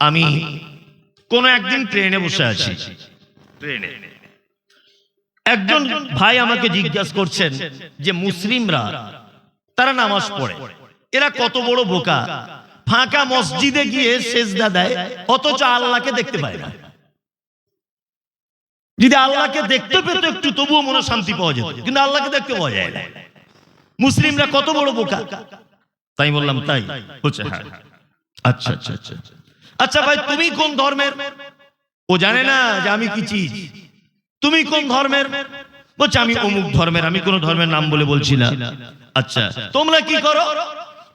আমি কোন একদিন ট্রেনে বসে আছি। ট্রেনে। একজন ভাই আমাকে জিজ্ঞাসা করছেন যে মুসলিমরা তারা নামাজ পড়ে। এরা কত বড় বোকা। ফাঁকা মসজিদে গিয়ে সেজদা দেয় অথচ আল্লাহকে দেখতে পায় না। যদি আল্লাহকে দেখতে পেত একটু তবুও মনে শান্তি পাওয়া যেত কিন্তু আল্লাহকে দেখতে পাওয়া যায় না। মুসলিমরা কত বড় বোকা। তাই বললাম তাই? বলছে হ্যাঁ। আচ্ছা আচ্ছা আচ্ছা। আচ্ছা ভাই তুমি কোন ধর্মের? ও জানে না যে আমি কি চিজ। তুমি কোন ধর্মের? বলছে আমি অমুক ধর্মের আমি কোন ধর্মের নাম বলে বলছি না। আচ্ছা তোমরা কি করো?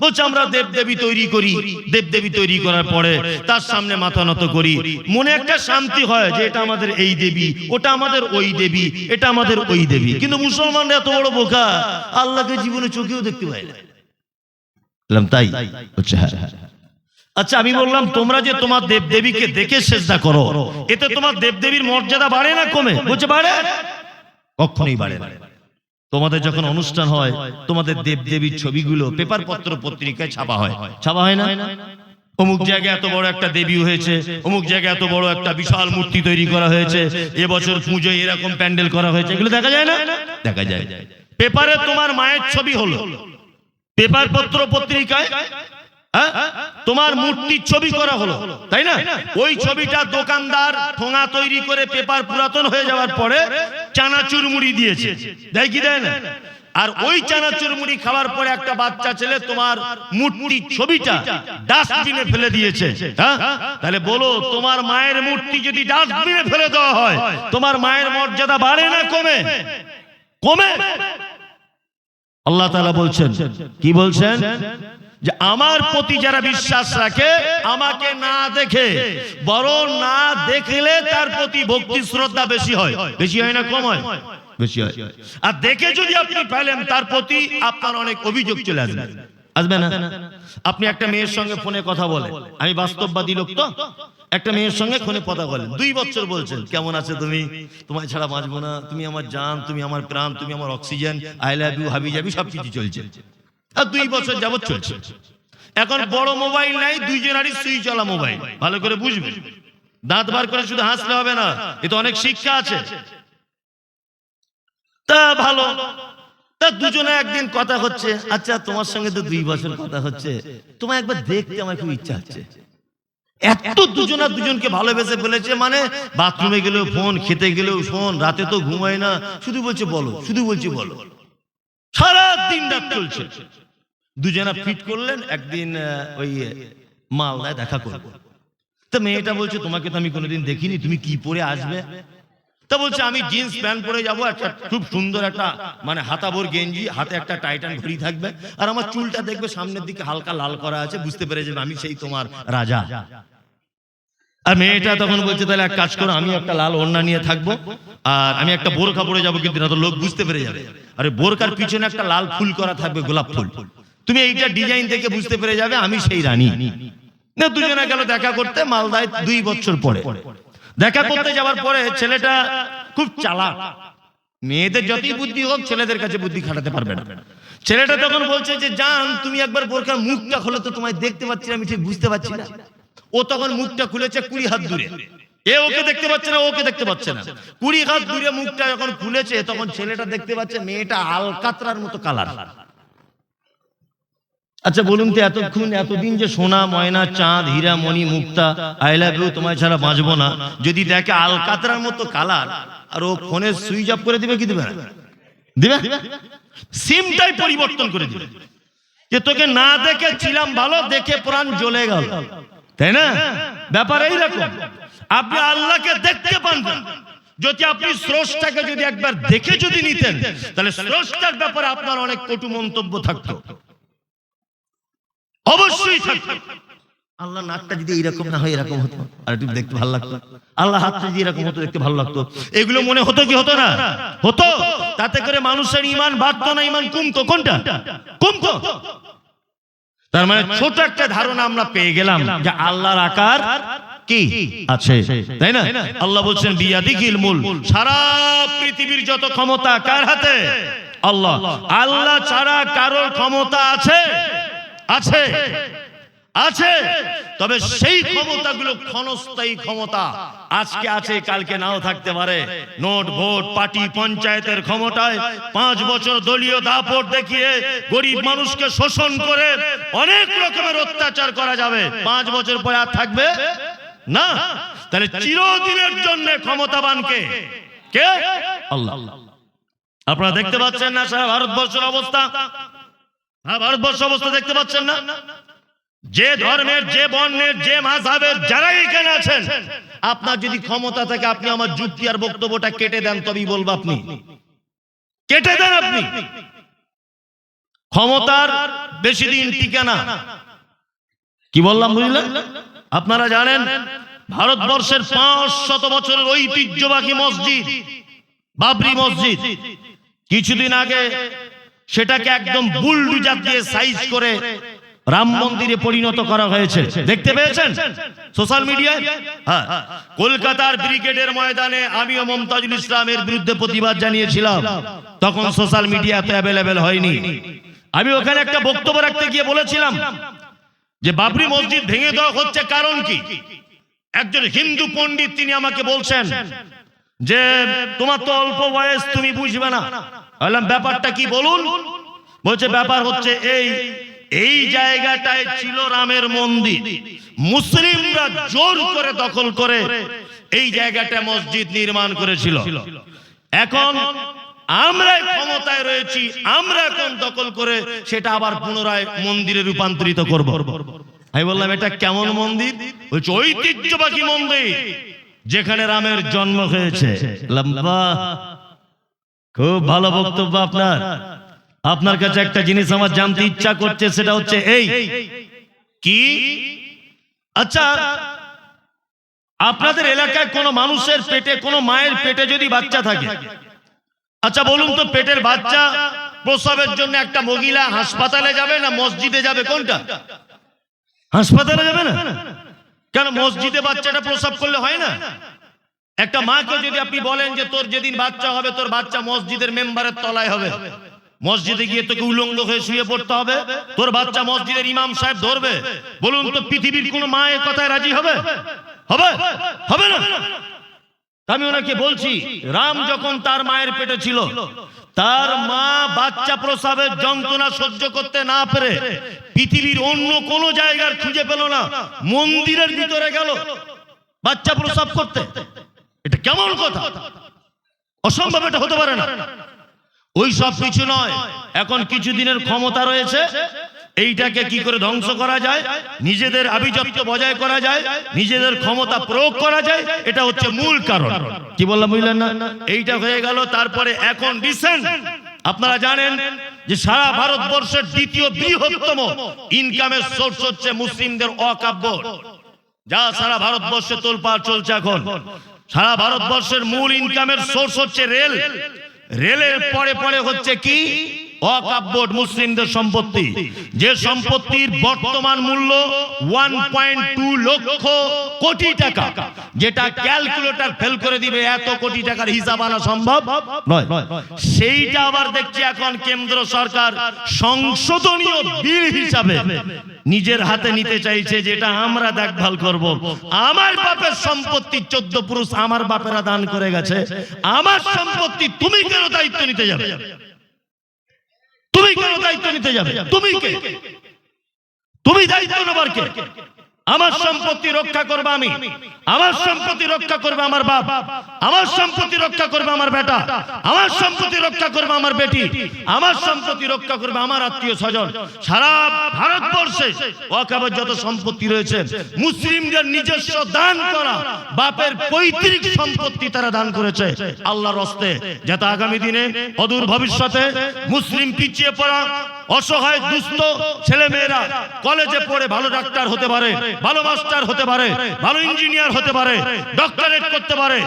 বলছে আমরা দেব দেবী তৈরি করি। দেব দেবী তৈরি করার পরে তার সামনে মাথা নত করি। মনে একটা শান্তি হয় যে এটা আমাদের এই দেবী ওটা আমাদের ওই দেবী এটা আমাদের ওই দেবী। কিন্তু মুসলমানরা এত বড় বোকা আল্লাহকে জীবনে চোখেও দেখতে পায় না। তাই? হচ্ছে হ্যাঁ হ্যাঁ। আচ্ছা আমি বললাম তোমরা যে তোমার দেব দেবীকে দেখে চেষ্টা করো এতে তোমার দেব দেবীর মর্যাদা বাড়ে না কমে? বলছে বাড়ে কখনোই বাড়ে তোমাদের যখন অনুষ্ঠান হয় তোমাদের দেব দেবীর ছবিগুলো পেপার পত্র পত্রিকায় ছাপা হয়। ছাপা হয় না? অমুক জায়গায় এত বড় একটা দেবী হয়েছে অমুক জায়গায় এত বড় একটা বিশাল মূর্তি তৈরি করা হয়েছে এবছর পুজোয় এরকম প্যান্ডেল করা হয়েছে। এগুলো দেখা যায় না? দেখা যায়। পেপারে তোমার মায়ের ছবি হলো। পেপার পত্র পত্রিকায়? তোমার মূর্তির ছবি করা হলো, তাই না? ওই ছবিটা দোকানদার ঠোঙা তৈরি করে পেপার পুরাতন হয়ে যাওয়ার পরে চানাচুর মুড়ি দিয়েছে। দেয় কি দেয় না? আর ওই চানাচুর মুড়ি খাওয়ার পরে একটা বাচ্চা ছেলে তোমার মূর্তির ছবিটা ডাস্টবিনে ফেলে দিয়েছে। হ্যাঁ? তাহলে বলো, তোমার মায়ের মূর্তি যদি ডাস্টবিনে ফেলে দেওয়া হয়, তোমার মায়ের মর্যাদা বাড়ে না কমে? কমে? আল্লাহ তাআলা বলছেন, কি বলছেন? যে আমার প্রতি যারা বিশ্বাস রাখে, আমাকে না দেখে, বরং না দেখলে তার প্রতি ভক্তি শ্রদ্ধা বেশি হয়। বেশি হয় না কম হয়? বেশি হয়। আর দেখে যদি আপনি পেলেন তার প্রতি আপনার অনেক অভিযোগ চলে আসবে। আসবে না? আপনি একটা মেয়ের সঙ্গে ফোনে কথা বলেন। আমি বাস্তববাদী লোক তো। একটা মেয়ের সঙ্গে ফোনে কথা বলেন। দুই বছর বলছেন, কেমন আছে তুমি? তোমায় ছাড়া বাঁচবো না। তুমি আমার জান, তুমি আমার প্রাণ, তুমি আমার অক্সিজেন, আই লাভ ইউ, হাবি যাবি, সবকিছু চলছে। আর দুই বছর যাবত চলছে। এখন বড় মোবাইল নাই দুইজনারই সুই চলা মোবাইল ভালো করে বুঝবে। দাঁত বার করে শুধু হাসলে হবে না। এ তো অনেক শিক্ষা আছে। তা ভালো। তা দুজনে একদিন কথা হচ্ছে আচ্ছা তোমার সঙ্গে তো দুই বছর কথা হচ্ছে। তোমার একবার দেখতে আমার খুব ইচ্ছা হচ্ছে এত দুজনা দুজনকে ভালোবেসে ফেলেছে মানে বাথরুমে গেলেও ফোন খেতে গেলেও ফোন রাতে তো ঘুমায় না। শুধু বলছে বলো শুধু বলছে বলো। সারা দিন রাত চলছে। দুজনা ফিট করলেন, একদিন ওই মালদায় দেখা করব তা মেয়েটা বলছে, তোমাকে তো আমি কোনোদিন দেখিনি, তুমি কি পরে আসবে? তা বলছে, আমি জিন্স প্যান্ট পরে যাব, একটা খুব সুন্দর একটা মানে হাতাবোর গেঞ্জি, হাতে একটা টাইটান ঘড়ি থাকবে, আর আমার চুলটা দেখবে সামনের দিকে হালকা লাল করা আছে, বুঝতে পেরে যাবে আমি সেই তোমার রাজা। আর মেয়েটা তখন বলছে, তাহলে এক কাজ করো, আমি একটা লাল ওড়না নিয়ে থাকব, আর আমি একটা বোরখা পরে যাব, কিন্তু না তো লোক বুঝতে পেরে যাবে। আরে বোরকার পিছনে একটা লাল ফুল করা থাকবে, গোলাপ ফুল। তুমি এইটা ডিজাইন দেখে বুঝতে পেরে যাবে আমি সেই রানী। না দুজনে গেল দেখা করতে মালদায় দুই বছর পরে। দেখা করতে যাওয়ার পরে ছেলেটা খুব চালাক। মেয়েদের যতই বুদ্ধি হোক ছেলেদের কাছে বুদ্ধি খাটাতে পারবে না। ছেলেটা তখন বলছে যে জান তুমি একবার বোরকার মুখটা খোলো তো তোমায় দেখতে পাচ্ছি আমি ঠিক বুঝতে পারছি না। ও তখন মুখটা খুলেছে কুড়ি হাত দূরে। এ ওকে দেখতে পাচ্ছে না ওকে দেখতে পাচ্ছে না। কুড়ি হাত দূরে মুখটা যখন খুলেছে তখন ছেলেটা দেখতে পাচ্ছে মেয়েটা আলকাতরার মতো কালার আচ্ছা বলুন তো এতক্ষণ এতদিন যে সোনা ময়না চাঁদ হীরা মণি মুক্তা আই লাভ ইউ তোমায় ছাড়া বাঁচবো না। যদি দেখে আলকাতরার মতো কালার আর ও ফোনে সুইচ অফ করে দিবে কি দিবে? না দিবে। সিমটাই পরিবর্তন করে দিবে। যে তোকে না দেখে ছিলাম ভালো দেখে প্রাণ জ্বলে গেল। তাই না? ব্যাপার এইরকম। আপনি আল্লাহকে দেখতে পান না। যদি আপনি স্রষ্টাকে যদি একবার দেখে যদি নিতেন তাহলে স্রষ্টার ব্যাপারে আপনার অনেক কটু মন্তব্য থাকতো। অবশ্যই থাকতো আল্লাহ নাকটা যদি এরকম না হয় এরকম হতো। আর একটু দেখতে ভালো লাগতো। আল্লাহ হাতটা যদি এরকম হতো দেখতে ভালো লাগতো। এগুলো মনে হতো কি হতো না? হতো। তাতে করে মানুষের ইমান বাড়তো না ইমান কমতো। কোনটা? কমতো। তার মানে ছোট একটা ধারণা আমরা পেয়ে গেলাম যে আল্লাহর আকার কি? আছে। তাই না? আল্লাহ বলছেন বিয়াদিকিল মূল সারা পৃথিবীর যত ক্ষমতা কার হাতে? আল্লাহ। আল্লাহ ছাড়া কারোর ক্ষমতা আছে? আছে। আছে। তবে সেই ক্ষমতাগুলো ক্ষণস্থায়ী ক্ষমতা আজকে আছে কালকে নাও থাকতে পারে। নোট ভোট পার্টি পঞ্চায়েতের ক্ষমতায় পাঁচ বছর দলীয় দাপট দেখিয়ে গরিব মানুষকে শোষণ করে অনেক রকমের অত্যাচার করা যাবে। পাঁচ বছর পরে আর থাকবে? না। তাহলে চিরদিনের জন্য ক্ষমতাবানকে কে? আল্লাহ। আপনারা দেখতে পাচ্ছেন না সারা ভারতবর্ষের অবস্থা? ভারতবর্ষ অবস্থা দেখতে পাচ্ছেন না? যে ধর্মের, যে বর্ণের, যে মাঝাবের যারা এখানে আছেন, আপনার যদি ক্ষমতা থাকে, আপনি আমার যুক্তি আর বক্তব্যটা কেটে দেন, তবেই বলব আপনি। কেটে দেন আপনি। ক্ষমতার বেশি দিন টিকে না। কি বললাম, বুঝলেন? আপনারা জানেন, ভারতবর্ষের পাঁচ শত বছরের ঐতিহ্যবাহী মসজিদ, বাবরি মসজিদ। কিছুদিন আগে সেটাকে একদম বুলডুজার দিয়ে সাইজ করে রাম মন্দিরে পরিণত করা হয়েছে। দেখতে পেয়েছেন? সোশ্যাল মিডিয়ায় হ্যাঁ। কলকাতার ব্রিগেডের ময়দানে আমিও মমতাজুল ইসলামের বিরুদ্ধে প্রতিবাদ জানিয়েছিলাম। তখন সোশ্যাল মিডিয়া মিডিয়াতে অ্যাভেলেবেল হয়নি। আমি ওখানে একটা বক্তব্য রাখতে গিয়ে বলেছিলাম যে, বাবরি মসজিদ ভেঙে দেওয়া হচ্ছে কারণ কি? একজন হিন্দু পণ্ডিত তিনি আমাকে বলছেন যে তোমার তো অল্প বয়স, তুমি বুঝবে না। বললাম, ব্যাপারটা কি বলুন? বলছে, ব্যাপার হচ্ছে এই এই জায়গাটায় ছিল রামের মন্দির। মুসলিমরা জোর করে দখল করে এই জায়গাটা মসজিদ নির্মাণ করেছিল। এখন আমরা ক্ষমতায় রয়েছি, আমরা এখন দখল করে সেটা আবার পুনরায় মন্দিরে রূপান্তরিত করব। আমি বললাম, এটা কেমন মন্দির? বলছে, ঐতিহ্যবাহী মন্দির। যেখানে রামের জন্ম হয়েছে। লম্বা। খুব ভালো বক্তব্য আপনার। আপনার কাছে একটা জিনিস আমার জানতে ইচ্ছা করছে, সেটা হচ্ছে এই। কি? আচ্ছা আপনাদের এলাকায় কোনো মানুষের পেটে, কোনো মায়ের পেটে যদি বাচ্চা থাকে আচ্ছা বলুন তো পেটের বাচ্চা প্রসবের জন্য একটা মহিলা হাসপাতালে যাবে না মসজিদে যাবে কোনটা? হাসপাতালে যাবে না? কেন মসজিদে বাচ্চাটা প্রসব করলে হয় না? একটা মাকে যদি আপনি বলেন যে তোর যেদিন বাচ্চা হবে তোর বাচ্চা মসজিদের মেম্বারের তলায় হবে। মসজিদে গিয়ে তোকে উলঙ্গ হয়ে শুয়ে পড়তে হবে। তোর বাচ্চা মসজিদের ইমাম সাহেব ধরবে। বলুন তো পৃথিবীর কোন মায়ের কথায় রাজি হবে? হবে? হবে না? আমি ওনাকে বলছি, রাম যখন তার মায়ের পেটে ছিল, তার মা বাচ্চা প্রসাবের যন্ত্রণা সহ্য করতে না পেরে পৃথিবীর অন্য কোন জায়গার খুঁজে পেল না, মন্দিরের ভিতরে গেল বাচ্চা প্রসাব করতে। এটা কেমন কথা? অসম্ভব এটা হতে পারে না। ওই সব কিছু নয়, এখন কিছু দিনের ক্ষমতা রয়েছে এইটাকে কি করে ধ্বংস করা যায়? নিজেদের আভিজাত্য বজায় করা যায়, নিজেদের ক্ষমতা প্রয়োগ করা যায়, এটা হচ্ছে মূল কারণ। কি বললাম, বুঝলেন না? এইটা হয়ে গেল, তারপরে এখন রিসেন্ট, আপনারা জানেন যে সারা ভারতবর্ষের দ্বিতীয় বৃহত্তম ইনকামের সোর্স হচ্ছে মুসলিমদের অকাব্য। যা সারা ভারতবর্ষে তোলপাড় চলছে এখন। সারা ভারতবর্ষের মূল ইনকামের সোর্স হচ্ছে রেল। রেলের পরে পরে হচ্ছে কি? অকাব্য মুসলিমদের সম্পত্তি। যে সম্পত্তির বর্তমান মূল্য one point two lakh crore টাকা, যেটা ক্যালকুলেটর ফেল করে দিবে এত কোটি টাকার হিসাব আনা সম্ভব নয়। সেইটা আবার দেখছি এখন কেন্দ্র সরকার সংশোধনীয় বিল হিসাবে নিজের হাতে নিতে চাইছে, যেটা আমরা দেখভাল করব। আমার বাপের সম্পত্তি চোদ্দ পুরুষ আমার বাপেরা দান করে গেছে। আমার সম্পত্তি তুমি কেন দায়িত্ব নিতে যাবে? তুমি কেন দায়িত্ব নিতে যাবে? তুমি কে? তুমি দায়িত্ব নেবার কে? আমার সম্পত্তি রক্ষা করবে আমি। আমার সম্পত্তি রক্ষা করবে আমার বাপ। আমার সম্পত্তি রক্ষা করবে আমার বেটা। আমার সম্পত্তি রক্ষা করবে আমার বেটি। আমার সম্পত্তি রক্ষা করবে আমার আত্মীয় স্বজন। সারা ভারতবর্ষে ওয়াকাবের যত সম্পত্তি রয়েছে, মুসলিমদের নিজস্ব দান করা বাপের পৈতৃক সম্পত্তি তারা দান করেছে আল্লাহর হস্তে। যাতে আগামী দিনে অদূর ভবিষ্যতে মুসলিম পিছিয়ে পড়া অসহায় দুস্থ ছেলে মেয়েরা কলেজে পড়ে ভালো ডাক্তার হতে পারে, ভালো মাস্টার হতে পারে, ভালো ইঞ্জিনিয়ার হতে পারে, ডক্টরেট করতে পারে,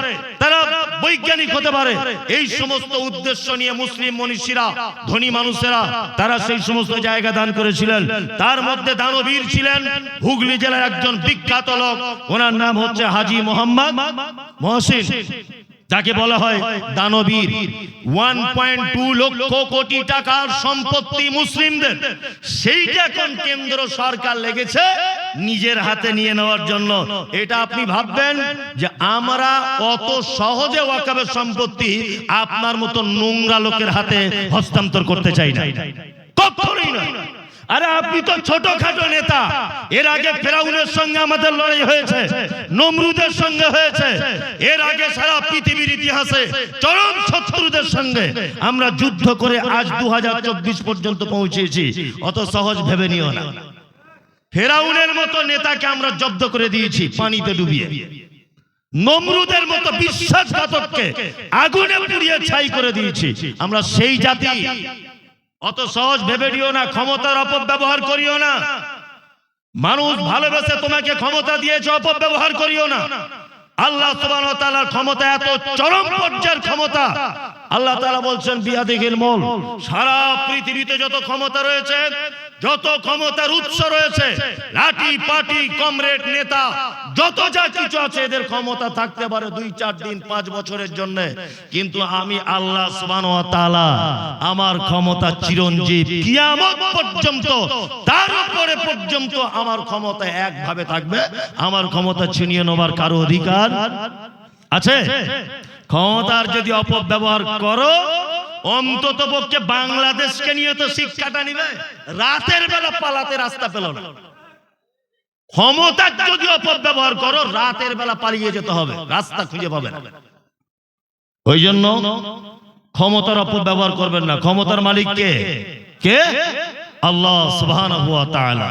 তারা বৈজ্ঞানিক হতে পারে। এই সমস্ত উদ্দেশ্য নিয়ে মুসলিম মনীষীরা, ধনী মানুষেরা, তারা সেই সমস্ত জায়গা দান করেছিলেন। তার মধ্যে দানবীর ছিলেন হুগলি জেলার একজন বিখ্যাত লোক। ওনার নাম হচ্ছে হাজি মোহাম্মদ মহসিন। যাকে বলা হয় দানবীর। One point two lakh crore টাকার সম্পত্তি মুসলিমদের। সেইটা এখন কেন্দ্র সরকার লেগেছে। নিজের হাতে নিয়ে নেওয়ার জন্য। এটা আপনি ভাববেন যে আমরা অত সহজে ওয়াকাবের সম্পত্তি আপনার মতো নোংরা লোকের হাতে হস্তান্তর করতে চাই না। কখনোই নয় আরে আপনি তো ছোটখাটো নেতা। এর আগে ফেরাউনের সঙ্গে আমাদের লড়াই হয়েছে, নমরুদের সঙ্গে হয়েছে। এর আগে সারা পৃথিবীর ইতিহাসে চরম শত্রুদের সঙ্গে আমরা যুদ্ধ করে আজ দু হাজার চব্বিশ পর্যন্ত পৌঁছেছি। অত সহজ ভেবে নিও না। ফেরাউনের মতো নেতাকে আমরা জব্দ করে দিয়েছি পানিতে ডুবিয়ে। নমরুদের মতো বিশ্বাসঘাতককে আগুনে পুড়িয়ে ছাই করে দিয়েছি। আমরা সেই জাতি অত সহজ ভেবে দিও না, ক্ষমতার অপব্যবহার করিও না। মানুষ ভালোবেসে তোমাকে ক্ষমতা দিয়েছে, অপব্যবহার করিও না। আল্লাহ তোমার ক্ষমতা এত চরম পর্যায়ের ক্ষমতা। আল্লাহ তালা বলছেন, বিয়াদিহিল মল, সারা পৃথিবীতে যত ক্ষমতা রয়েছে যত ক্ষমতার উৎস রয়েছে, লাঠি, পাটি, কমরেড নেতা, যত যা কিছু আছে, এদের ক্ষমতা থাকতে পারে দুই, চার দিন, পাঁচ বছরের জন্য। কিন্তু আমি আল্লাহ তাআলা আমার ক্ষমতা চিরঞ্জীব। কিয়ামত পর্যন্ত, তার উপরে পর্যন্ত আমার ক্ষমতা একভাবে থাকবে। আমার ক্ষমতা ছিনিয়ে নেবার কারও অধিকার আছে? ক্ষমতার যদি অপব্যবহার করো অন্তত পক্ষে বাংলাদেশকে নিয়ে তো শিক্ষাটা নিবে রাতের বেলা পালাতে রাস্তা পেল না। ক্ষমতার যদি অপব্যবহার করো, রাতের বেলা পালিয়ে যেতে হবে, রাস্তা খুঁজে পাবে না। ওই জন্য ক্ষমতার অপব্যবহার করবেন না। ক্ষমতার মালিক কে? কে? আল্লাহ সুবহানাহু ওয়া তাআলা।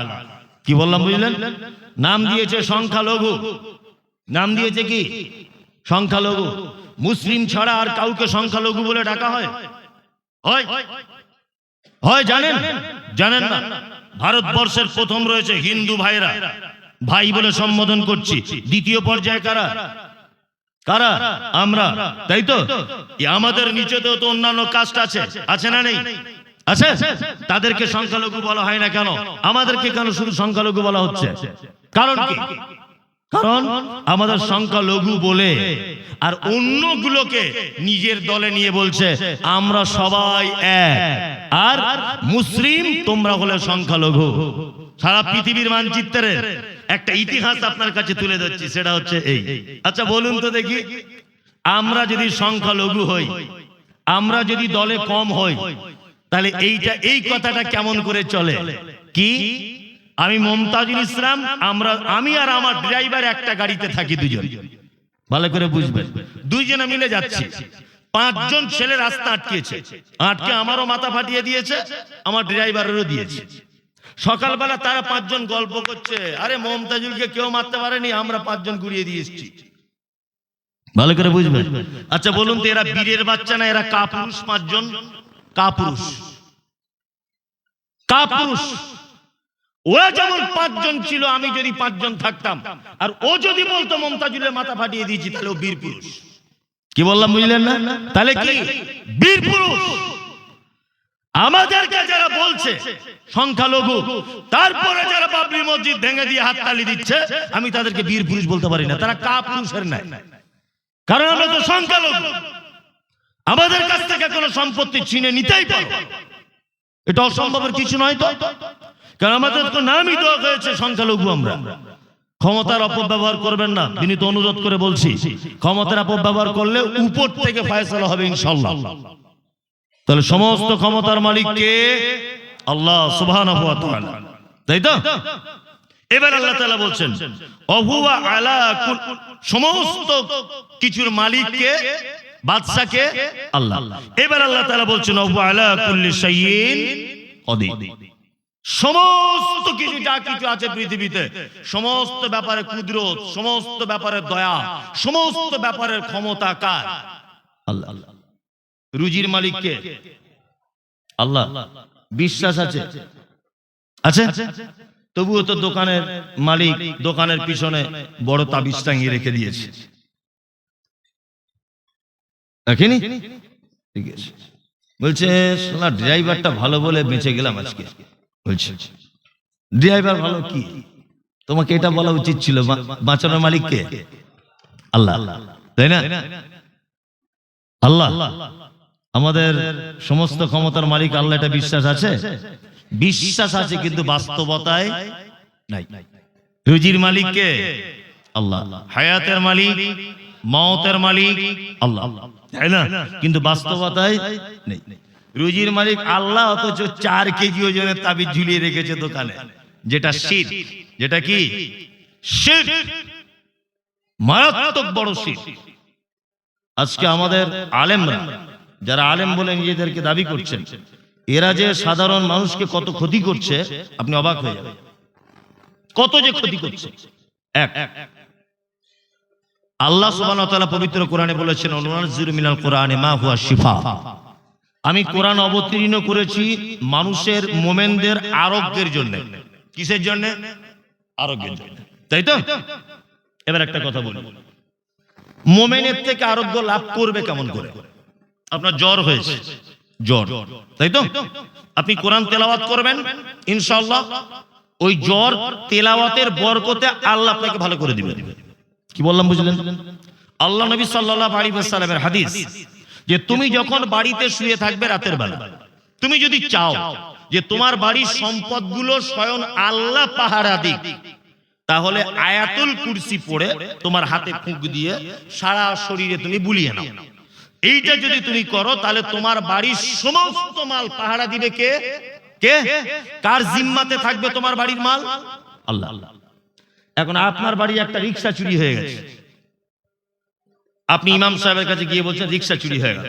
কি বললাম বুঝলেন? নাম দিয়েছে সংখ্যালঘু। নাম দিয়েছে কি? সংখ্যালঘু। মুসলিম ছাড়া আর কাউকে সংখ্যালঘু বলে ডাকা হয়? হয়। জানেন? জানেন না। ভারতবর্ষের প্রথম রয়েছে হিন্দু ভাইরা। ভাই বলে সম্বোধন করছি। দ্বিতীয় পর্যায়ে কারা? কারা? আমরা। তাই তো? আমাদের নিচেতেও তো অন্যান্য কাস্ট আছে। আছে না নেই? আছে? তাদেরকে সংখ্যালঘু বলা হয় না কেন? আমাদেরকে কেন শুধু সংখ্যালঘু বলা হচ্ছে? কারণ কি? কারণ আমাদের সংখ্যা লঘু বলে আর অন্যগুলোকে নিজের দলে নিয়ে বলছে আমরা সবাই এক। আর মুসলিম তোমরা হলে সংখ্যালঘু সারা পৃথিবীর মানচিত্রের একটা ইতিহাস আপনার কাছে তুলে ধরছি সেটা হচ্ছে এই। আচ্ছা বলুন তো দেখি আমরা যদি সংখ্যালঘু হই আমরা যদি দলে কম হই তাহলে এইটা এই কথাটা কেমন করে চলে? কি? আমি মমতাজুল ইসলাম, আমরা আমি আর আমার ড্রাইভার একটা গাড়িতে থাকি দুজন। ভালো করে বুঝবেন। দুইজনে মিলে যাচ্ছি। পাঁচজন ছেলে রাস্তা আটকেছে। আটকে আমারও মাথা ফাটিয়ে দিয়েছে, আমার ড্রাইভারেরও দিয়েছে। সকালবেলা তারা পাঁচজন গল্প করছে, আরে মমতাজুলকে কেউ মারতে পারেনি, আমরা পাঁচজন গুড়িয়ে দিয়ে এসেছি। ভালো করে বুঝবেন। আচ্ছা বলুন তো, এরা বীরের বাচ্চা না, এরা কাপুরুষ পাঁচজন? কাপুরুষ। কাপুরুষ। ওরা যেমন পাঁচজন ছিল, আমি যদি পাঁচজন থাকতাম। আর ও যদি বলতো, মমতাজুলের মাথা ফাটিয়ে দিয়েছি, তাহলে ও বীর পুরুষ। কি বললাম, বুঝলেন না? তাহলে কি? বীর পুরুষ। আমাদেরকে যারা বলছে, সংখ্যালঘু, তারপরে যারা বাবরি মসজিদ ভেঙে দিয়ে হাত হাততালি দিচ্ছে, আমি তাদেরকে বীর পুরুষ বলতে পারি না, তারা কা পুরুষের নাই। কারণ আমরা তো সংখ্যালঘু। আমাদের কাছ থেকে কোনো সম্পত্তি ছিনে নিতেই পারব এটা অসম্ভবের কিছু নয় তো। কারণ আমাদের তো নামই দেওয়া হয়েছে, সংখ্যালঘু আমরা। ক্ষমতার অপব্যবহার করবেন না তিনি তো অনুরোধ করে বলছি, ক্ষমতার অপব্যবহার করলে উপর থেকে ফয়সলা হবে ইনশাল্লাহ তাহলে সমস্ত ক্ষমতার মালিক কে আল্লাহ তাআলা, তাই তো? এবার আল্লাহ তালা বলছেন, অহুয়া আলা সমস্ত কিছুর মালিক কে বাদশা কে আল্লাহ। এবার আল্লাহ তালা বলছেন, অহুয়া আলা কুল্লি শাইইন কদির সমস্ত কিছু যা কিছু আছে পৃথিবীতে সমস্ত ব্যাপারে কুদরত সমস্ত ব্যাপারে দয়া সমস্ত ব্যাপারের ক্ষমতা কার? আল্লাহ রুজির মালিক কে? আল্লাহ। বিশ্বাস আছে। আছে। তবুও তো দোকানের মালিক দোকানের পিছনে বড় তাবিজ টাঙিয়ে রেখে দিয়েছে। রাখিনি ঠিক আছে। বলছে শোনা ড্রাইভারটা ভালো বলে বেঁচে গেলাম আজকে। বলছে, ড্রাইভার ভালো কি? তোমাকে এটা বলা উচিত ছিল বাঁচানোর মালিক কে আল্লাহ, তাই না? আল্লাহ, আমাদের সমস্ত ক্ষমতার মালিক আল্লাহ এটা বিশ্বাস আছে? বিশ্বাস আছে, কিন্তু বাস্তবতায় নাই। রুজির মালিককে? আল্লাহ, হায়াতের মালিক মতের মালিক, আল্লাহ, তাই না? কিন্তু বাস্তবতায় নেই। রুজির মালিক আল্লাহ অথচ চার কেজি ওজনের তাবিজ ঝুলিয়ে রেখেছে দোকানে। যেটা শীত। যেটা কি? মারাত্মক বড় শীত। আজকে আমাদের আলেমরা, যারা আলেম বলে নিজেদেরকে দাবি করছেন, এরা যে সাধারণ মানুষকে কত ক্ষতি করছে, আপনি অবাক হয়ে যাবেন। কত যে ক্ষতি করছে। এক, আল্লাহ সুবহানাহু ওয়া তাআলা পবিত্র কোরআনে বলেছেন অনুনাজ্জিরু মিনাল কোরআনে মা হুয়া শিফা। আমি কোরআন অবতীর্ণ করেছি মানুষের মোমেনদের আরোগ্যের জন্য। কিসের জন্য? আরোগ্যের জন্য। তাই তো? এবার একটা কথা বলি। মোমেনের থেকে আরোগ্য লাভ করবে কেমন করে? আপনার জ্বর হয়েছে। জ্বর। তাই তো? আপনি কোরআন তেলাওয়াত করবেন ইনশাআল্লাহ। ওই জ্বর তেলাওয়াতের বরকতে আল্লাহ আপনাকে ভালো করে দিবে কি বললাম বুঝলেন? আল্লাহ নবী সাল্লাল্লাহু আলাইহি ওয়াসাল্লামের হাদিস। যে তুমি যখন বাড়িতে শুয়ে থাকবে রাতের বেলা তুমি যদি চাও যে তোমার বাড়ির সম্পদগুলো স্বয়ং আল্লাহ পাহারা দিক তাহলে আয়াতুল কুরসি পড়ে তোমার হাতে ফুঁক দিয়ে সারা শরীরে তুমি বুলিয়ে নাও। এইটা যদি তুমি করো তাহলে তোমার বাড়ির সমস্ত মাল পাহারা দিবে কে? কে? কার জিম্মাতে থাকবে তোমার বাড়ির মাল? আল্লাহ। এখন আপনার বাড়ি একটা রিক্সা চুরি হয়ে গেছে। আপনি ইমাম সাহেবের কাছে গিয়ে বলছেন রিক্সা চুরি হয়ে গেল।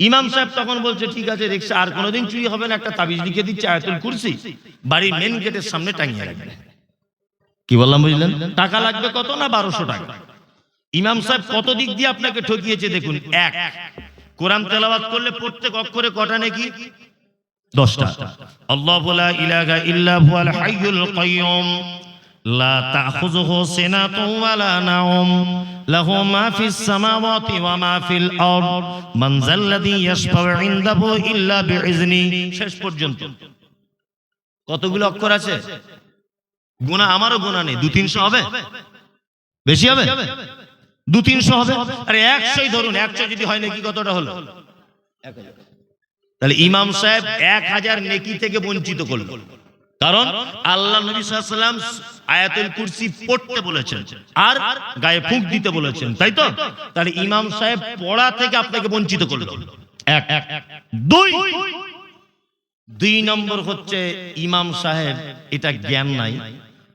ইমাম সাহেব তখন বলছে ঠিক আছে রিক্সা আর কোনোদিন চুরি হবে না একটা তাবিজ লিখে দিচ্ছে আয়াতুল কুরসি বাড়ির মেন গেটের সামনে টাঙিয়ে রাখবে। কি বললাম বুঝলেন? টাকা লাগবে কত না বারোশো টাকা? ইমাম সাহেব কত দিক দিয়ে আপনাকে ঠকিয়েছে দেখুন এক। কোরআন তেলাবাদ করলে প্রত্যেক অক্ষরে কটা নাকি? দশটা। আল্লাহ লা ইলাহা ইল্লা হুয়াল হাইয়ুল কাইয়ুম। তাখুযুহু সিনাতুন ওয়ালা নাওম। লাহু মা ফিস সামাওয়াতি ওয়া মা ফিল আরদ। মান যাল্লাযী ইয়াশফাউ ইনদাহু ইল্লা বিইজনি শেষ পর্যন্ত। কতগুলো অক্ষর আছে? গুণা আমারও গুণা নেই। দু তিনশো হবে? বেশি হবে? দু তিনশো হবে? আরে একশোই ধরুন। একশো যদি হয় নাকি কতটা হলো? তাহলে ইমাম সাহেব এক হাজার নেকি থেকে বঞ্চিত করল। কারণ আল্লাহ নবী সাল্লাম আয়াতুল কুরসি পড়তে বলেছেন। আর গায়ে ফুঁক দিতে বলেছেন। তাই তো? তাহলে ইমাম সাহেব পড়া থেকে আপনাকে বঞ্চিত করল। এক দুই। দুই। নম্বর হচ্ছে ইমাম সাহেব এটা জ্ঞান নাই।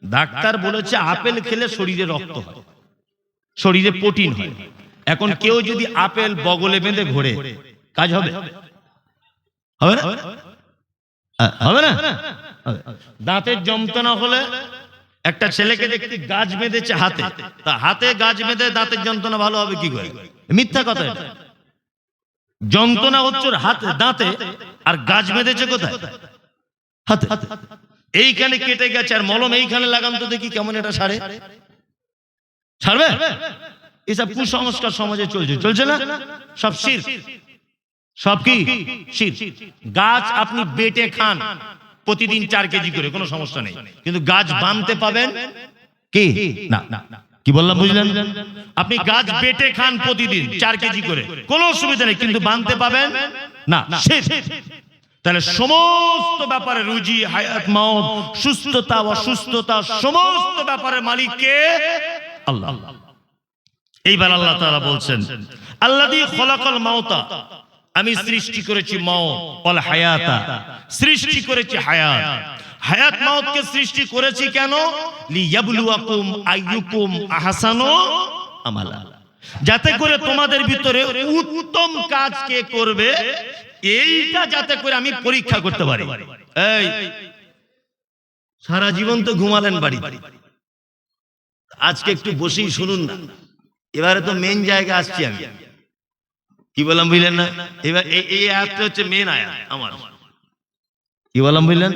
ডাক্তার বলেছে আপেল খেলে শরীরে রক্ত হয়। শরীরে প্রোটিন হয়। এখন কেউ যদি আপেল বগলে বেঁধে ঘোরে কাজ হবে? হবে না? হবে না। দাঁতের যন্ত্রণা হলে একটা ছেলেকে দেখতে গাছ বেঁধেছে হাতে। তা হাতে গাছ বেঁধে দাঁতের যন্ত্রণা ভালো হবে কি করে? মিথ্যা কথা যন্ত্রণা হচ্ছে হাতে, দাঁতে, আর গাছ বেঁধেছে কোথায়? এইখানে কেটে গেছে আর মলম এইখানে লাগান তো দেখি কেমন এটা সারে। ছাড়বে এসব কুসংস্কার সমাজে চলছে। চলছে না? সব শির। সব কি? শির। গাছ আপনি বেটে খান। প্রতিদিন চার কেজি করে কোনো সমস্যা নেই। কিন্তু গাছ বানতে পাবেন? কি? না। কি বললাম বুঝলেন? আপনি গাছ বেটে খান প্রতিদিন চার কেজি করে। কোনো অসুবিধা নেই কিন্তু বানতে পাবেন? না তাহলে সমস্ত ব্যাপারে রুজি হায়াত মাউত সুস্থতা অসুস্থতা সমস্ত ব্যাপারে মালিককে আল্লাহ। এইবার আল্লাহ তাআলা বলছেন আল্লাযী খলাকাল মাউতা। আমি সৃষ্টি করেছি ওয়াল হায়াতা। সৃষ্টি করেছি হায়াত। হায়াত। মাউতকে সৃষ্টি করেছি কেন? লিয়াবলুয়াকুম আইয়ুকুম আহসানু আমালা। যাতে করে তোমাদের ভিতরে উত্তম কাজ কে করবে এইটা যাতে করে আমি পরীক্ষা করতে পারি। এই সারা জীবন তো ঘুমালেন বাড়ি আজকে একটু বসেই শুনুন না। এবারে তো মেন জায়গা আসছি আমি। কি বললাম বুঝলেন না? এবার এই- আয়াতটা হচ্ছে মেন আয়াত আমার। কি বললাম বুঝলেন?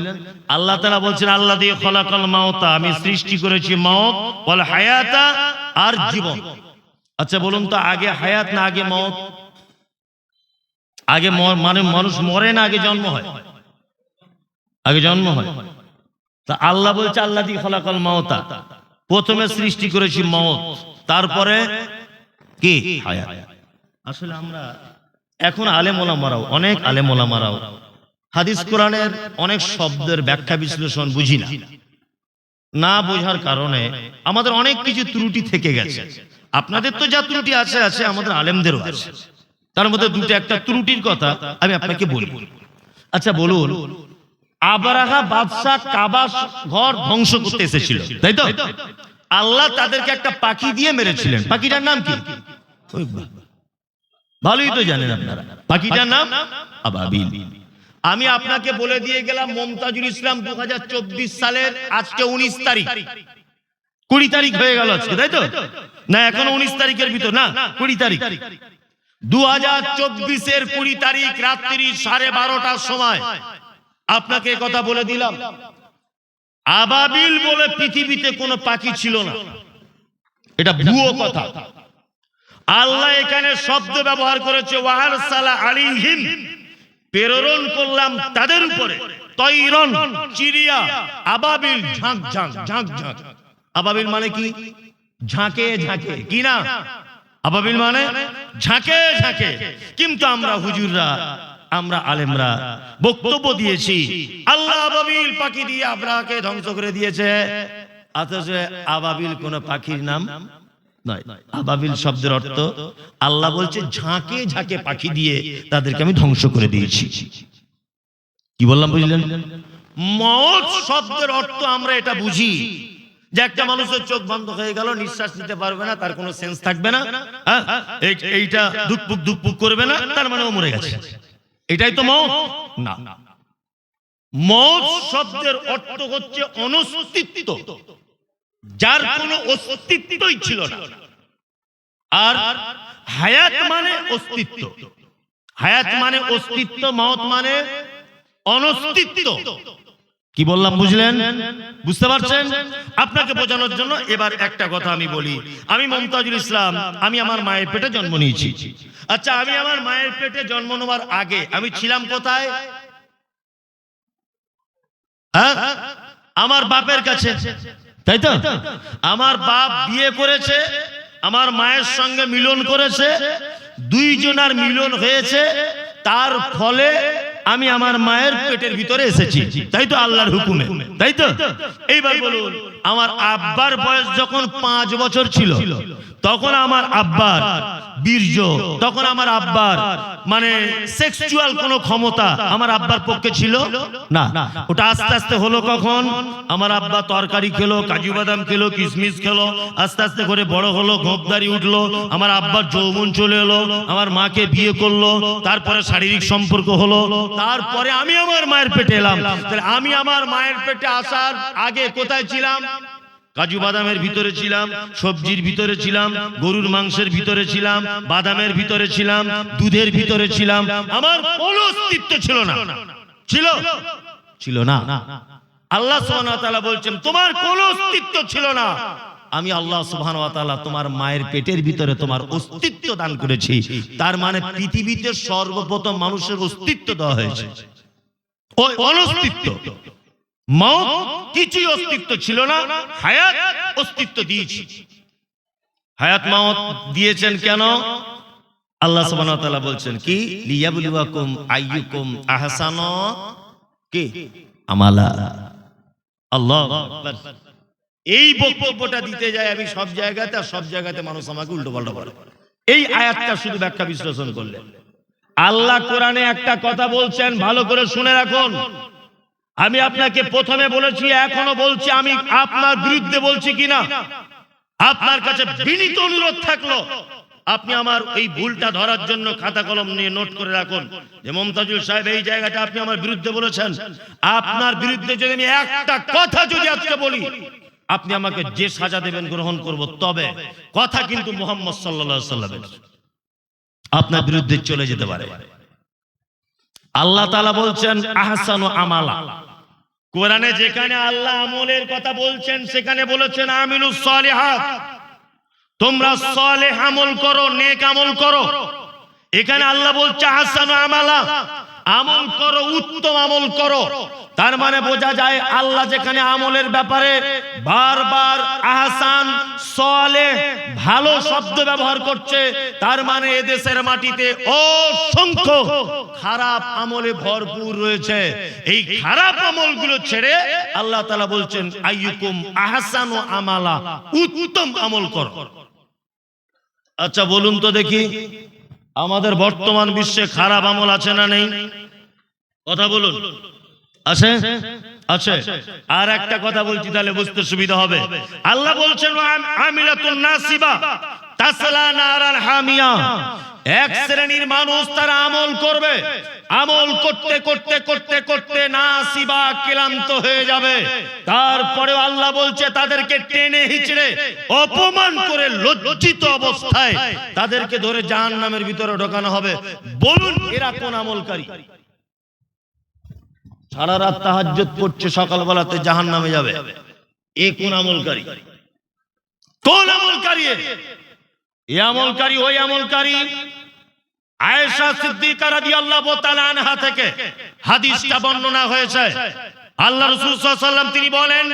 আল্লাহ তাআলা বলছেন, আল্লাহ দিয়ে খলাকাল মাউতা, আমি সৃষ্টি করেছি মাউত বল হায়াতা আর জীবন। আচ্ছা বলুন তো, আগে হায়াত না আগে মত আগে মানে মানুষ মরে না আগে জন্ম হয়? আগে জন্ম হয়। তা আল্লাহ বলছে, আল্লাহ দিয়ে খলাকাল মাওতা প্রথমে সৃষ্টি করেছি মত তারপরে কি? হায়াত। আসলে আমরা এখন আলেমোলামারাও, অনেক আলেমোলামারাও। হাদিস কোরআনের অনেক শব্দের ব্যাখ্যা বিশ্লেষণ বুঝি না। না বোঝার কারণে আমাদের অনেক কিছু ত্রুটি থেকে গেছে। আপনাদের তো যা ত্রুটি আছে আছে, আমাদের আলেমদেরও আছে। তার মধ্যে দুটো একটা ত্রুটির কথা আমি আপনাকে বলি। আচ্ছা বলুন, আবরাহা বাদশাহ কাবা ঘর ধ্বংস করতে এসেছিল, তাই তো? আল্লাহ তাদেরকে একটা পাখি দিয়ে মেরেছিলেন। পাখিটার নাম কি। ভালোই তো জানেন আপনারা। পাখিটার নাম আবাবিল। আমি আপনাকে বলে দিয়ে গেলাম মমতাজুল ইসলাম দুহাজার চব্বিশ সালের আজকে উনিশ তারিখ। কুড়ি তারিখ হয়ে গেল আজকে তাই তো? না এখনও উনিশ তারিখের ভিতর না কুড়ি তারিখ। দু হাজার চব্বিশের কুড়ি তারিখ রাত্রি সাড়ে বারোটার সময় আপনাকে কথা বলে দিলাম। আবাবিল বলে পৃথিবীতে কোনো পাখি ছিল না। এটা ভুয়ো কথা। আল্লাহ এখানে শব্দ ব্যবহার করেছে ওয়াহার সালা আলিহিম প্রেরণ করলাম তাদের উপরে। তৈরন চিড়িয়া, আবাবিল, ঝাঁক ঝাঁক ঝাঁক ঝাঁক। আবাবিল মানে কি? ঝাঁকে ঝাঁকে। কি না আবাবিল মানে ঝাঁকে ঝাঁকে। কিন্তু আমরা হুজুররা, আমরা আলেমরা বক্তব্য দিয়েছি, আল্লাহ আবাবিল পাখি দিয়ে আপনাকে ধ্বংস করে দিয়েছে। অথচ আবাবিল কোন পাখির নাম নয়। আবাবিল শব্দের অর্থ, আল্লাহ বলছে, ঝাঁকে ঝাঁকে পাখি দিয়ে তাদেরকে আমি ধ্বংস করে দিয়েছি। কি বললাম, বুঝলেন? মত শব্দের অর্থ আমরা এটা বুঝি যে একটা মানুষের চোখ বন্ধ হয়ে গেল, নিঃশ্বাস নিতে পারবে না, তার কোনো সেন্স থাকবে না। হ্যাঁ? এইটা দুকপুক দুকপুক করবে না, তার মানে ও মরে গেছে। এটাই তো মত না। মত শব্দের অর্থ হচ্ছে অনস্তিত্ব। যার কোনো অস্তিত্বই ছিল না। আর হায়াত মানে অস্তিত্ব। হায়াত মানে অস্তিত্ব, মত মানে অনস্তিত্ব। কি বললাম, বুঝলেন? বুঝতে পারছেন? আপনাকে বোঝানোর জন্য এবার একটা কথা আমি বলি। আমি মমতাজুল ইসলাম, আমি আমার মায়ের পেটে জন্ম নিয়েছি। আচ্ছা আমি আমার মায়ের পেটে জন্ম নেওয়ার আগে আমি ছিলাম কোথায়? হ্যাঁ? আমার বাপের কাছে। তাই তো? আমার বাপ বিয়ে করেছে, আমার মায়ের সঙ্গে মিলন করেছে, দুইজনার মিলন হয়েছে, তার ফলে আমি আমার মায়ের পেটের ভিতরে এসেছি। তাই তো আল্লাহর হুকুমে? তাই তো? এইবার বলুন, আমার আব্বার বয়স যখন পাঁচ বছর ছিল তখন আমার আব্বার বীর্য, তখন আমার আব্বার মানে সেক্সুয়াল কোনো ক্ষমতা আমার আব্বার পক্ষে ছিল না। ওটা আস্তে আস্তে হলো কখন? আমার আব্বা তরকারি খেলো, কাজু বাদাম খেলো, কিশমিশ খেলো, আস্তে আস্তে করে বড় হলো গোপদারি উঠল, আমার আব্বার যৌবন চলে এলো, আমার মাকে বিয়ে করল, তারপরে শারীরিক সম্পর্ক হলো, তারপরে আমি আমার মায়ের পেটে এলাম। তাহলে আমি আমার মায়ের পেটে আসার আগে কোথায় ছিলাম? কাজু বাদামের ভিতরে ছিলাম, সবজির ভিতরে ছিলাম, গরুর মাংসের ভিতরে ছিলাম, বাদামের ভিতরে ছিলাম, দুধের ভিতরে ছিলাম। আমার কোনো অস্তিত্ব ছিল না। ছিল? ছিল না। আল্লাহ ওয়া বলছেন, তোমার কোনো অস্তিত্ব ছিল না। আমি আল্লাহ তাআলা তোমার মায়ের পেটের ভিতরে তোমার অস্তিত্ব দান করেছি। তার মানে পৃথিবীতে সর্বপ্রথম মানুষের অস্তিত্ব দেওয়া হয়েছে। অনস্তিত্ব। মত কিছুই অস্তিত্ব ছিল না, হায়াত অস্তিত্ব হায়াত দিয়েছেন কেন? আল্লাহ বলছেন, কি? আইয়ুকুম আমালা। আল্লাহ এই বক্তব্যটা দিতে যাই আমি সব জায়গাতে, আর সব জায়গাতে মানুষ আমাকে উল্টো পাল্টা বলে। এই আয়াতটা শুধু ব্যাখ্যা বিশ্লেষণ করলেন। আল্লাহ কোরআনে একটা কথা বলছেন, ভালো করে শুনে রাখুন। আমি আপনাকে প্রথমে বলেছি, এখনও বলছি, আমি আপনার বিরুদ্ধে বলছি কিনা? আপনার কাছে বিনীত অনুরোধ থাকল, আপনি আমার এই ভুলটা ধরার জন্য খাতা কলম নিয়ে নোট করে রাখুন। যে মমতাজুল সাহেব, এই জায়গাটা আপনি আমার বিরুদ্ধে বলেছেন। আপনার বিরুদ্ধে যদি আমি একটা কথা যদি আজকে বলি, আপনি আমাকে যে সাজা দেবেন গ্রহণ করব তবে। কথা কিন্তু মোহাম্মদ সাল্লাল্লাহু সাল্লামের আপনার বিরুদ্ধে চলে যেতে পারে। আল্লাহ তাআলা বলছেন, আহসানু আমালা। কোরআনে যেখানে আল্লাহ আমলের কথা বলছেন, সেখানে বলেছেন, আমিলুস সালিহাত। তোমরা সলে আমল করো, নেক আমল করো। এখানে আল্লাহ বলছে আহসানু আমালা। আমল করো, উত্তম আমল করো। তার মানে বোঝা যায়, আল্লাহ যেখানে আমলের ব্যাপারে বারবার আহসান সলে ভালো শব্দ ব্যবহার করছে, তার মানে এদেশের মাটিতে অসংখ্য খারাপ আমলে ভরপুর রয়েছে। এই খারাপ আমলগুলো ছেড়ে আল্লাহ তালা বলছেন, আইয়ুকুম আহসানু আমালা, উত্তম আমল কর। আচ্ছা বলুন তো দেখি, আমাদের বর্তমান বিশ্বে খারাপ আমল আছে না নেই? কথা বলুন। আছে আছে? আর একটা কথা বলছি, তাহলে বুঝতে সুবিধা হবে। আল্লাহ বলছেন নাসিবা, তাসলা হামিয়া। এক শ্রেণির মানুষ তারা আমল করবে। আমল করতে করতে করতে করতে ক্লান্ত হয়ে যাবে। তারপরে আল্লাহ বলছে, তাদেরকে টেনে হিচড়ে, অপমান করে লজ্জিত অবস্থায় তাদেরকে ধরে জাহান নামের ভিতরে ঢোকানো হবে। বলুন, এরা কোন আমলকারী? সারা রাত তাহাজ্জুদ পড়ছে সকালবেলাতে জাহান নামে যাবে। এ কোন আমলকারী? কোন আমলকারী এ? আমলকারী, ওই আমলকারী আয়েশা সিদ্দিকা রাদিয়াল্লাহু তাআলা আনহা থেকে হাদিসটা বর্ণনা হয়েছে। আল্লাহ রাসূল সাল্লাল্লাহু আলাইহি ওয়াসাল্লাম তিনি বলেন,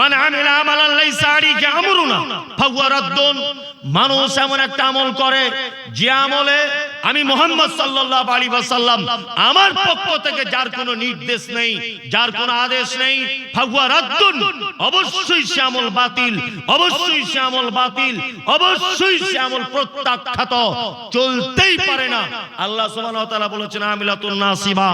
মান আমিলা আমালান লাইসা আলাইহি আমরুনা ফাহুয়া রাদ্দুন। মানুষ এমন একটা আমল করে, যে আমলে আমি মোহাম্মদ সাল্লাহ আলী বাসাল্লাম আমার পক্ষ থেকে যার কোনো নির্দেশ নেই, যার কোনো আদেশ নেই ফাগুয়া রাদ্দুন, অবশ্যই শ্যামল বাতিল, অবশ্যই শ্যামল বাতিল, অবশ্যই শ্যামল প্রত্যাখ্যাত, চলতেই পারে না। আল্লাহ সুবহানাহু ওয়া তাআলা বলেছেন, আমিলাতুন নাসিবা